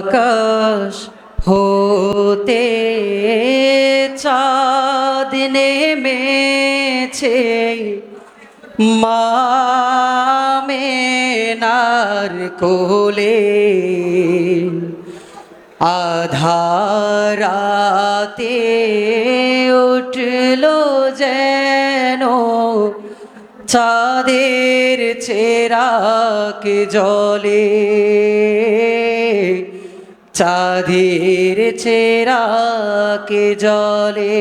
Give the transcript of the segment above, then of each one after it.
আকাশ হতে চাঁদ নেমেছে। মামেনার কোলে আধারাতে উঠল যেন চাঁদের চেরাক জলে। চাঁদের চেরাক জলে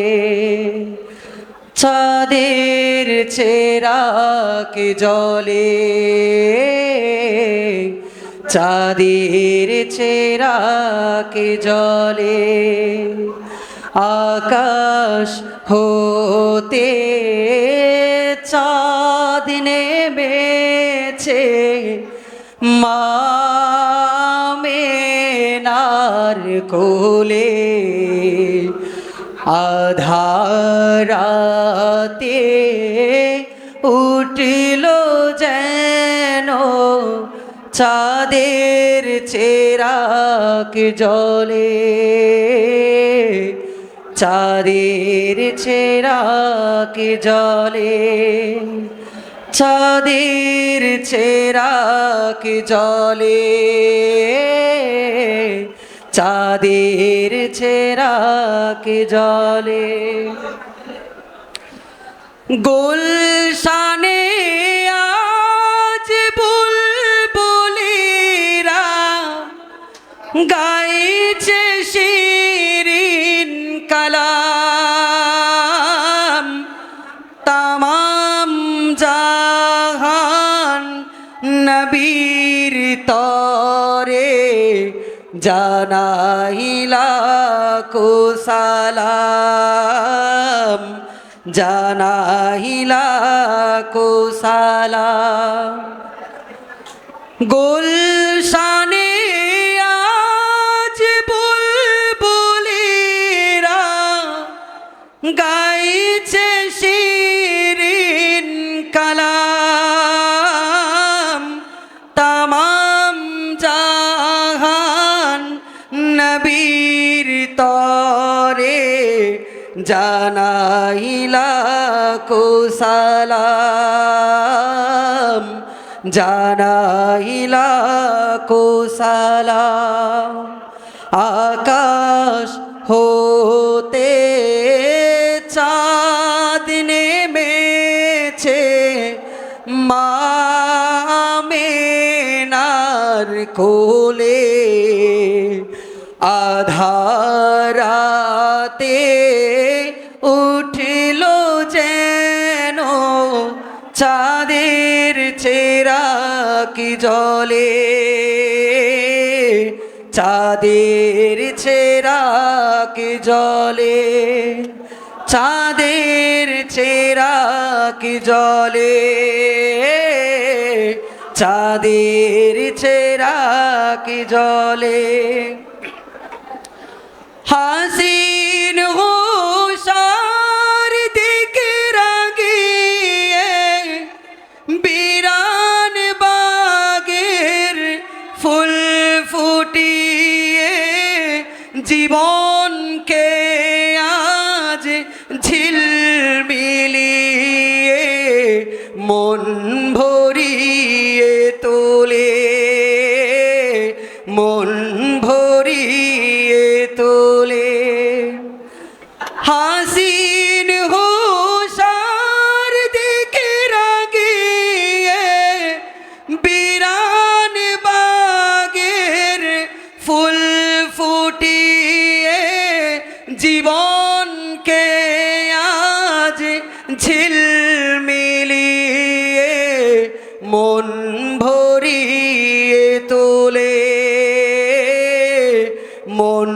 চাঁদের চেরাক জলে চাঁদের চেরাক জলে আকাশ হতে চাঁদ নেমেছে মামেনার কোলে আধারাতে উঠল যেন চাঁদের চেরাক জলে। চাঁদের চেরাক জলে। চাঁদের চেরাক জলে? চাঁদের চেরাক জলে? গুলশানে আজ বুলবুলিরা গাইছে শিরিন নবীর তরে জানাইলা কুসালাম জানাইলা কুসালাম গুলশানে নবীর তরে জানাইলা কুসালাম জানাইলা কুসালাম আকাশ হতে চাঁদ নেমেছে মামেনার কোলে আধারাতে উঠল যেন চাঁদের চেরাক জলে। চাঁদের চেরা কি জলে। চাঁদের চেরা কি জলে। চাঁদের চেরাক জলে। ঝিলমিলিয়ে মন ভরিয়ে তোলে মন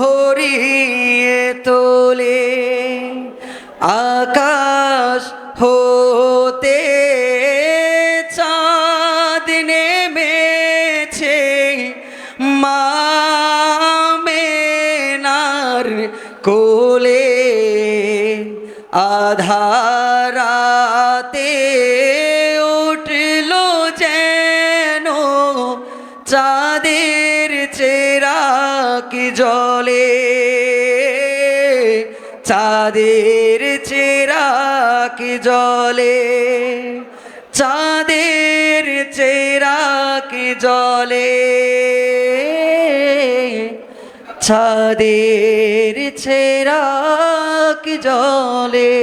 ভরিয়ে তোলে। আকাশ হতে চাঁদ নেমেছে মামেনার কোলে আধারাতে উঠল যেন চাঁদের চেরা কি জলে। চাঁদের চেরা কি জলে। চাঁদের চেরা কি জলে। ছাদের ছেড়া কি জলে?